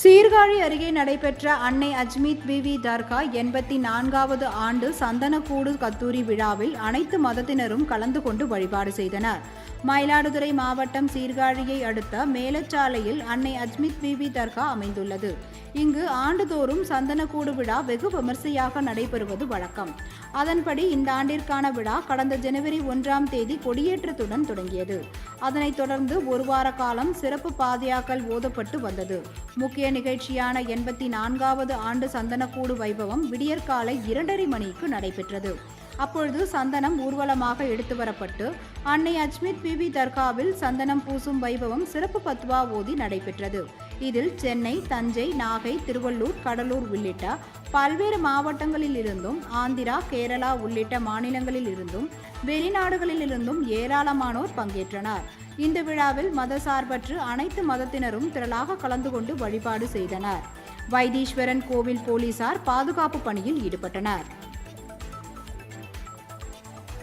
சீர்காழி அருகே நடைபெற்ற அன்னை அஜ்மீத் பிவி தர்கா எண்பத்தி நான்காவது ஆண்டு சந்தனக்கூடு கத்தூரி விழாவில் அனைத்து மதத்தினரும் கலந்து கொண்டு வழிபாடு செய்தனர். மயிலாடுதுறை மாவட்டம் சீர்காழியை அடுத்த மேலச்சாலையில் அன்னை அஜ்மித் பிவி தர்கா அமைந்துள்ளது. இங்கு ஆண்டுதோறும் சந்தனக்கூடு விழா வெகு விமர்சையாக நடைபெறுவது வழக்கம். அதன்படி இந்த ஆண்டிற்கான விழா கடந்த ஜனவரி ஒன்றாம் தேதி கொடியேற்றத்துடன் தொடங்கியது. அதனைத் தொடர்ந்து ஒரு வார காலம் சிறப்பு பாதையாக்கல் ஓதப்பட்டு வந்தது. முக்கிய நிகழ்ச்சியான எண்பத்தி நான்காவது ஆண்டு சந்தனக்கூடு வைபவம் விடியற்காலை இரண்டரை மணிக்கு நடைபெற்றது. அப்பொழுது சந்தனம் ஊர்வலமாக எடுத்து வரப்பட்டு அன்னை அஜ்மித் பிபி தர்காவில் சந்தனம் பூசும் வைபவம் சிறப்பு பத்வா ஓதி நடைபெற்றது. இதில் சென்னை தஞ்சை நாகை திருவள்ளூர் கடலூர் உள்ளிட்ட பல்வேறு மாவட்டங்களில் இருந்தும் ஆந்திரா கேரளா உள்ளிட்ட மாநிலங்களில் இருந்தும் வெளிநாடுகளில் இருந்தும் ஏராளமானோர் பங்கேற்றனர். இந்த விழாவில் மதசார்பற்று அனைத்து மதத்தினரும் திரளாக கலந்து கொண்டு வழிபாடு செய்தனர். வைத்தீஸ்வரன் கோவில் போலீசார் பாதுகாப்பு பணியில் ஈடுபட்டனர்.